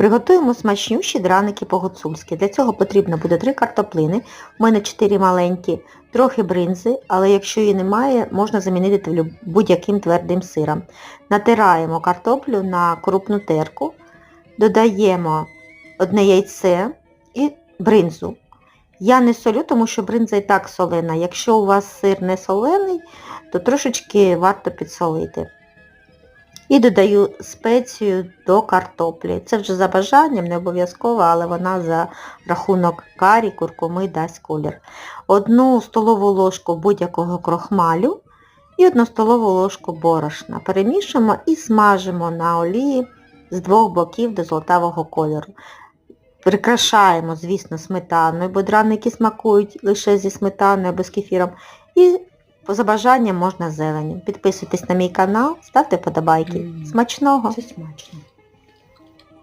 Приготуємо смачнющі драники по-гуцульськи. Для цього потрібно буде 3 картоплини, у мене 4 маленькі, трохи бринзи, але якщо її немає, можна замінити будь-яким твердим сиром. Натираємо картоплю на крупну терку, додаємо одне яйце і бринзу. Я не солю, тому що бринза і так солена. Якщо у вас сир не солений, то трошечки варто підсолити. І додаю спецію до картоплі. Це вже за бажанням, не обов'язково, але вона за рахунок карі, куркуми дасть колір. Одну столову ложку будь-якого крохмалю і одну столову ложку борошна. Перемішуємо і смажимо на олії з двох боків до золотавого кольору. Прикрашаємо, звісно, сметаною, бо драники смакують лише зі сметаною або з кефіром. І за бажанням можна зелені. Підписуйтесь на мій канал, ставте подобайки. Смачного! Це смачно.